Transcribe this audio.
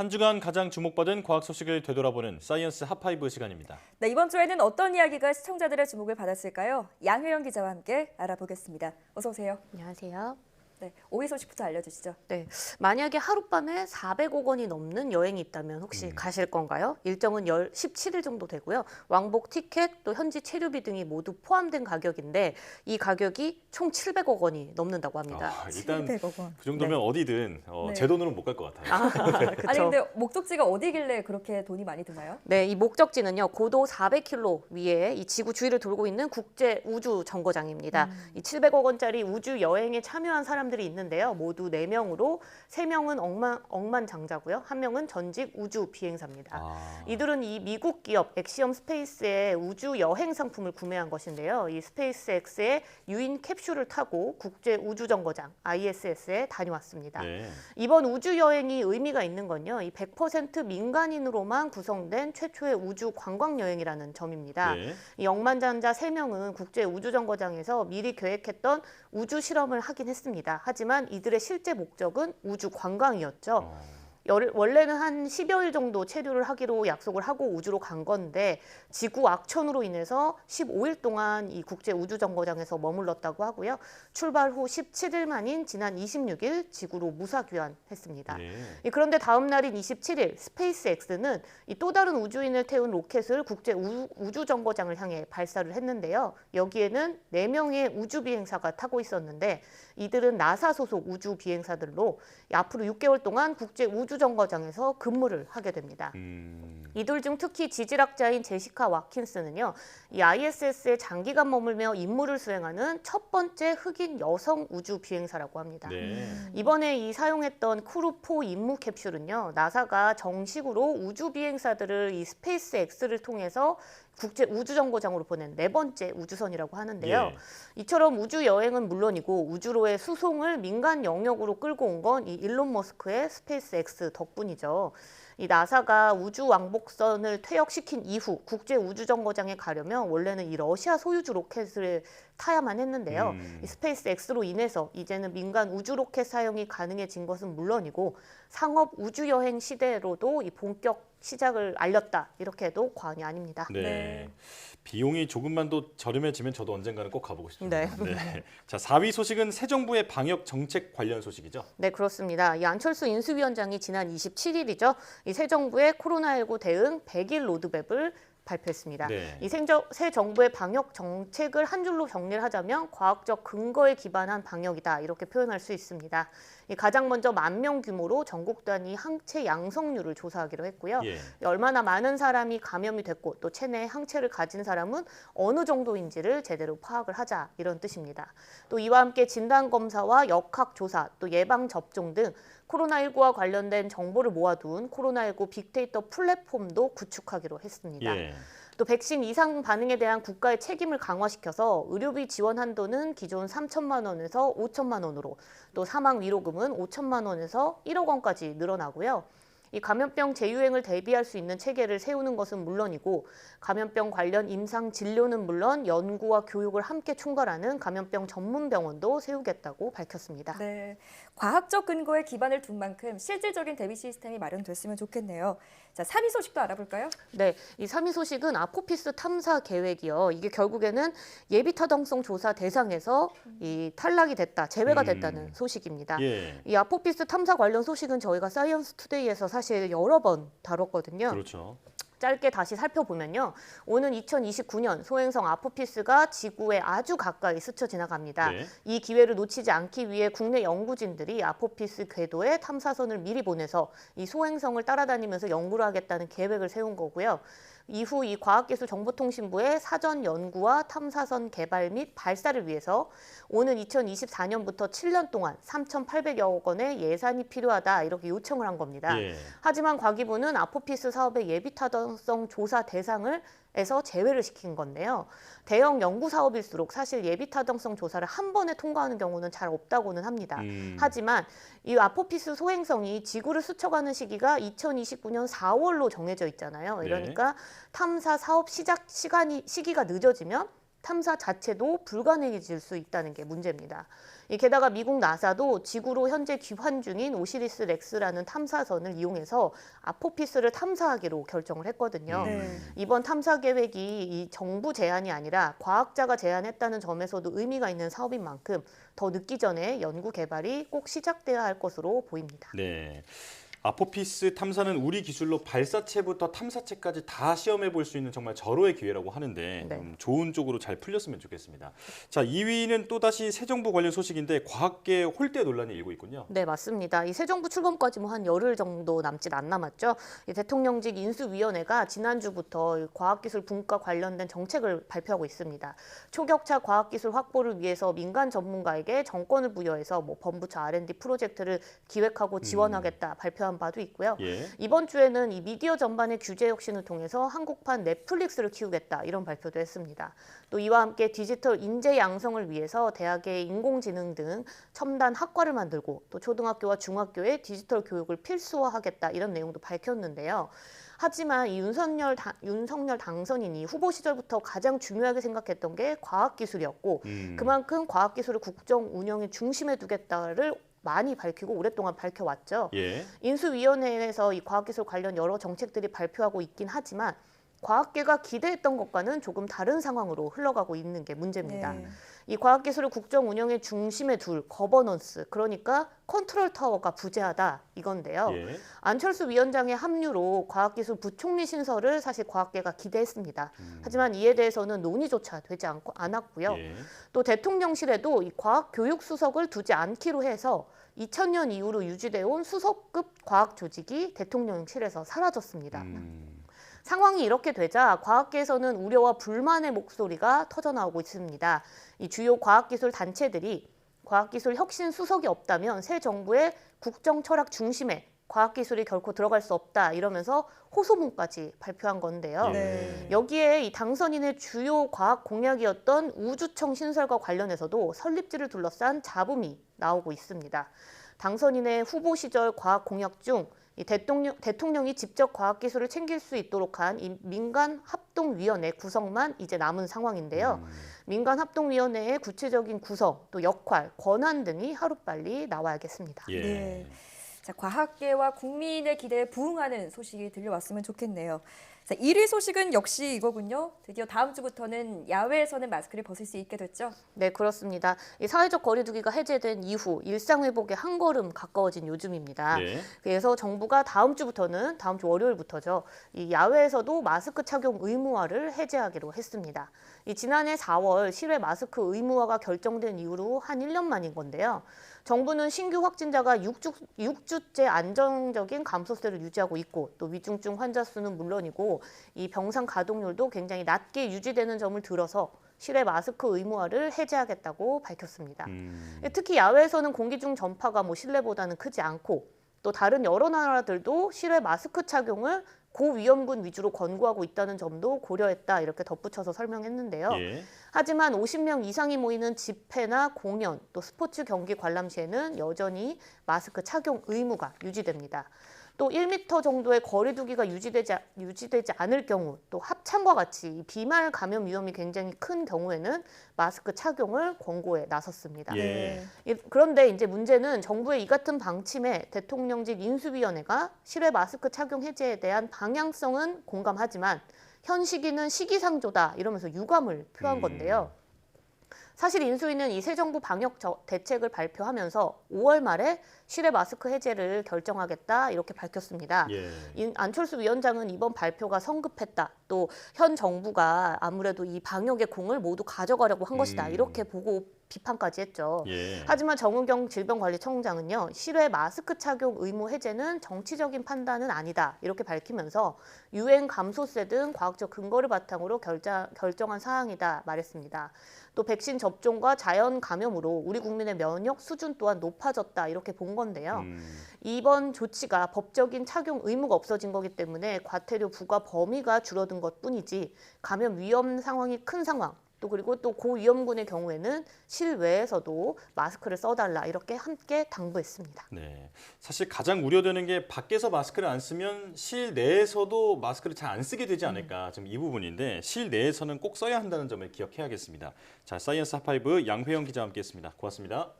한 주간 가장 주목받은 과학 소식을 되돌아보는 사이언스 핫파이브 시간입니다. 네, 이번 주에는 어떤 이야기가 시청자들의 주목을 받았을까요? 양효영 기자와 함께 알아보겠습니다. 어서 오세요. 안녕하세요. 네, 5위 소식부터 알려주시죠. 네, 만약에 하룻밤에 400억 원이 넘는 여행이 있다면 혹시 음. 가실 건가요? 일정은 10, 17일 정도 되고요. 왕복 티켓 또 현지 체류비 등이 모두 포함된 가격인데 이 가격이 총 700억 원이 넘는다고 합니다. 아, 일단 700억 원. 그 정도면 어디든 어, 네. 제 돈으로는 못 갈 것 같아요. 아, 아니 그렇죠. 근데 목적지가 어디길래 그렇게 돈이 많이 드나요? 네, 이 목적지는요 고도 400km 위에 이 지구 주위를 돌고 있는 국제 우주 정거장입니다. 이 700억 원짜리 우주 여행에 참여한 사람 들이 있는데요, 모두 4명으로 3명은 억만 억만장자고요, 한 명은 전직 우주 비행사입니다. 아, 이들은 이 미국 기업 엑시엄 스페이스의 우주 여행 상품을 구매한 것인데요. 이 스페이스X의 유인 캡슐을 타고 국제 우주 정거장 ISS에 다녀왔습니다. 네. 이번 우주 여행이 의미가 있는 건요. 이 100% 민간인으로만 구성된 최초의 우주 관광 여행이라는 점입니다. 네. 이 억만장자 3명은 국제 우주 정거장에서 미리 계획했던 우주 실험을 하긴 했습니다. 하지만 이들의 실제 목적은 우주 관광이었죠. 어, 열- 원래는 한 10여일 정도 체류를 하기로 약속을 하고 우주로 간 건데 지구 악천후로 인해서 15일 동안 이 국제 우주 정거장에서 머물렀다고 하고요. 출발 후 17일 만인 지난 26일 지구로 무사 귀환했습니다. 네. 이 그런데 다음 날인 27일 스페이스X는 이또 다른 우주인을 태운 로켓을 국제 우, 주 정거장을 향해 발사를 했는데요. 여기에는 네명의 우주 비행사가 타고 있었는데 이들은 나사 소속 우주 비행사들로 이 앞으로 6개월 동안 국제 우주 정거장에서 근무를 하게 됩니다. 음, 이들 중 특히 지질학자인 제시카 와킨스는요, 이 ISS에 장기간 머물며 임무를 수행하는 첫 번째 흑인 여성 우주 비행사라고 합니다. 네. 이번에 이 사용했던 크루4 임무 캡슐은요, 나사가 정식으로 우주 비행사들을 이 스페이스 X를 통해서 국제 우주 정거장으로 보낸 네 번째 우주선이라고 하는데요. 예. 이처럼 우주 여행은 물론이고 우주로의 수송을 민간 영역으로 끌고 온 건 이 일론 머스크의 스페이스 X 덕분이죠. 이 나사가 우주 왕복선을 퇴역시킨 이후 국제 우주 정거장에 가려면 원래는 이 러시아 소유주 로켓을 타야만 했는데요. 음. 이 스페이스 X로 인해서 이제는 민간 우주 로켓 사용이 가능해진 것은 물론이고 상업 우주 여행 시대로도 이 본격 시작을 알렸다 이렇게 해도 과언이 아닙니다. 네. 네. 비용이 조금만 더 저렴해지면 저도 언젠가는 꼭 가보고 싶습니다. 네. 자, 4위 소식은 새 정부의 방역 정책 관련 소식이죠. 네, 그렇습니다. 이 안철수 인수위원장이 지난 27일이죠. 이 새 정부의 코로나19 대응 100일 로드맵을 발표했습니다. 네. 이 생저, 새 정부의 방역 정책을 한 줄로 정리를 하자면 과학적 근거에 기반한 방역이다 이렇게 표현할 수 있습니다. 이 가장 먼저 만 명 규모로 전국 단위 항체 양성률을 조사하기로 했고요. 예. 얼마나 많은 사람이 감염이 됐고 또 체내에 항체를 가진 사람은 어느 정도인지를 제대로 파악을 하자 이런 뜻입니다. 또 이와 함께 진단 검사와 역학 조사 또 예방 접종 등 코로나19와 관련된 정보를 모아둔 코로나19 빅데이터 플랫폼도 구축하기로 했습니다. 예. 또 백신 이상 반응에 대한 국가의 책임을 강화시켜서 의료비 지원 한도는 기존 3천만 원에서 5천만 원으로 또 사망 위로금은 5천만 원에서 1억 원까지 늘어나고요. 이 감염병 재유행을 대비할 수 있는 체계를 세우는 것은 물론이고 감염병 관련 임상 진료는 물론 연구와 교육을 함께 총괄하는 감염병 전문 병원도 세우겠다고 밝혔습니다. 네, 과학적 근거에 기반을 둔 만큼 실질적인 대비 시스템이 마련됐으면 좋겠네요. 자, 3위 소식도 알아볼까요? 네, 이 3위 소식은 아포피스 탐사 계획이요. 이게 결국에는 예비 타당성 조사 대상에서 이 탈락이 됐다, 제외가 음. 됐다는 소식입니다. 예. 이 아포피스 탐사 관련 소식은 저희가 사이언스 투데이에서 사실 여러 번 다뤘거든요. 그렇죠. 짧게 다시 살펴보면요. 오는 2029년 소행성 아포피스가 지구에 아주 가까이 스쳐 지나갑니다. 네. 이 기회를 놓치지 않기 위해 국내 연구진들이 아포피스 궤도에 탐사선을 미리 보내서 이 소행성을 따라다니면서 연구를 하겠다는 계획을 세운 거고요. 이후 이 과학기술정보통신부의 사전 연구와 탐사선 개발 및 발사를 위해서 오는 2024년부터 7년 동안 3,800여 원의 예산이 필요하다 이렇게 요청을 한 겁니다. 예. 하지만 과기부는 아포피스 사업의 예비 타당성 조사 대상을 에서 제외를 시킨 건데요. 대형 연구 사업일수록 사실 예비 타당성 조사를 한 번에 통과하는 경우는 잘 없다고는 합니다. 음. 하지만 이 아포피스 소행성이 지구를 스쳐가는 시기가 2029년 4월로 정해져 있잖아요. 네. 이러니까 탐사 사업 시작 시간이 시기가 늦어지면 탐사 자체도 불가능해질 수 있다는 게 문제입니다. 이 게다가 미국 나사도 지구로 현재 귀환 중인 오시리스 렉스라는 탐사선을 이용해서 아포피스를 탐사하기로 결정을 했거든요. 네. 이번 탐사 계획이 이 정부 제안이 아니라 과학자가 제안했다는 점에서도 의미가 있는 사업인 만큼 더 늦기 전에 연구 개발이 꼭 시작돼야 할 것으로 보입니다. 네. 아포피스 탐사는 우리 기술로 발사체부터 탐사체까지 다 시험해 볼 수 있는 정말 절호의 기회라고 하는데 네. 음, 좋은 쪽으로 잘 풀렸으면 좋겠습니다. 자, 2위는 또다시 새 정부 관련 소식인데 과학계 홀대 논란이 일고 있군요. 네, 맞습니다. 이 새 정부 출범까지 뭐 한 열흘 정도 남짓 안 남았죠. 이 대통령직 인수위원회가 지난주부터 이 과학기술 분과 관련된 정책을 발표하고 있습니다. 초격차 과학기술 확보를 위해서 민간 전문가에게 정권을 부여해서 뭐 범부처 R&D 프로젝트를 기획하고 지원하겠다 발표 한 바도 있고요. 예. 이번 주에는 이 미디어 전반의 규제 혁신을 통해서 한국판 넷플릭스를 키우겠다 이런 발표도 했습니다. 또 이와 함께 디지털 인재 양성을 위해서 대학의 인공지능 등 첨단 학과를 만들고 또 초등학교와 중학교에 디지털 교육을 필수화하겠다 이런 내용도 밝혔는데요. 하지만 이 윤석열, 당- 윤석열 당선인이 후보 시절부터 가장 중요하게 생각했던 게 과학기술이었고 음. 그만큼 과학기술을 국정 운영의 중심에 두겠다를 많이 밝히고 오랫동안 밝혀왔죠. 예. 인수위원회에서 이 과학기술 관련 여러 정책들이 발표하고 있긴 하지만 과학계가 기대했던 것과는 조금 다른 상황으로 흘러가고 있는 게 문제입니다. 네. 이 과학기술을 국정 운영의 중심에 둘 거버넌스, 그러니까 컨트롤 타워가 부재하다 이건데요. 예. 안철수 위원장의 합류로 과학기술 부총리 신설을 사실 과학계가 기대했습니다. 음. 하지만 이에 대해서는 논의조차 되지 않고 않았고요. 예. 또 대통령실에도 이 과학 교육 수석을 두지 않기로 해서 2000년 이후로 유지되어 온 수석급 과학 조직이 대통령실에서 사라졌습니다. 음. 상황이 이렇게 되자 과학계에서는 우려와 불만의 목소리가 터져나오고 있습니다. 이 주요 과학기술 단체들이 과학기술 혁신 수석이 없다면 새 정부의 국정 철학 중심에 과학기술이 결코 들어갈 수 없다 이러면서 호소문까지 발표한 건데요. 예. 네. 여기에 이 당선인의 주요 과학 공약이었던 우주청 신설과 관련해서도 설립지를 둘러싼 잡음이 나오고 있습니다. 당선인의 후보 시절 과학 공약 중이 대통령, 대통령이 직접 과학기술을 챙길 수 있도록 한 이 민간 합동위원회 구성만 이제 남은 상황인데요. 음. 민간 합동위원회의 구체적인 구성, 또 역할, 권한 등이 하루빨리 나와야겠습니다. 예. 네. 자, 과학계와 국민의 기대에 부응하는 소식이 들려왔으면 좋겠네요. 자, 1위 소식은 역시 이거군요. 드디어 다음 주부터는 야외에서는 마스크를 벗을 수 있게 됐죠. 네, 그렇습니다. 이 사회적 거리두기가 해제된 이후 일상 회복에 한 걸음 가까워진 요즘입니다. 네. 그래서 정부가 다음 주부터는 다음 주 월요일부터죠. 이 야외에서도 마스크 착용 의무화를 해제하기로 했습니다. 이 지난해 4월 실외 마스크 의무화가 결정된 이후로 한 1년 만인 건데요. 정부는 신규 확진자가 6주, 6주째 안정적인 감소세를 유지하고 있고 또 위중증 환자 수는 물론이고 이 병상 가동률도 굉장히 낮게 유지되는 점을 들어서 실외 마스크 의무화를 해제하겠다고 밝혔습니다. 음. 특히 야외에서는 공기 중 전파가 뭐 실내보다는 크지 않고 또 다른 여러 나라들도 실외 마스크 착용을 고위험군 위주로 권고하고 있다는 점도 고려했다 이렇게 덧붙여서 설명했는데요. 예. 하지만 50명 이상이 모이는 집회나 공연 또 스포츠 경기 관람 시에는 여전히 마스크 착용 의무가 유지됩니다. 또 1m 정도의 거리두기가 유지되지, 유지되지 않을 경우 또 합창과 같이 이 비말 감염 위험이 굉장히 큰 경우에는 마스크 착용을 권고에 나섰습니다. 예. 이- 그런데 이제 문제는 정부의 이 같은 방침에 대통령직 인수위원회가 실외 마스크 착용 해제에 대한 방향성은 공감하지만 현 시기는 시기상조다 이러면서 유감을 표한 음. 건데요. 사실 인수위는 이 새 정부 방역 저- 대책을 발표하면서 5월 말에 실외 마스크 해제를 결정하겠다 이렇게 밝혔습니다. 예. 인- 안철수 위원장은 이번 발표가 성급했다. 또 현 정부가 아무래도 이 방역의 공을 모두 가져가려고 한 것이다. 음. 이렇게 보고 비판까지 했죠. 예. 하지만 정은경 질병관리청장은요 실외 마스크 착용 의무 해제는 정치적인 판단은 아니다 이렇게 밝히면서 유행 감소세 등 과학적 근거를 바탕으로 결자, 결정한 사항이다 말했습니다. 또 백신 접종과 자연 감염으로 우리 국민의 면역 수준 또한 높아졌다 이렇게 본 건데요. 음. 이번 조치가 법적인 착용 의무가 없어진 거기 때문에 과태료 부과 범위가 줄어든 것뿐이지 감염 위험 상황이 큰 상황 또 그리고 또 고위험군의 경우에는 실외에서도 마스크를 써달라 이렇게 함께 당부했습니다. 네. 사실 가장 우려되는 게 밖에서 마스크를 안 쓰면 실내에서도 마스크를 잘 안 쓰게 되지 않을까 지금 이 부분인데 실내에서는 꼭 써야 한다는 점을 기억해야겠습니다. 자, 사이언스 하파이브 양회영 기자와 함께했습니다. 고맙습니다.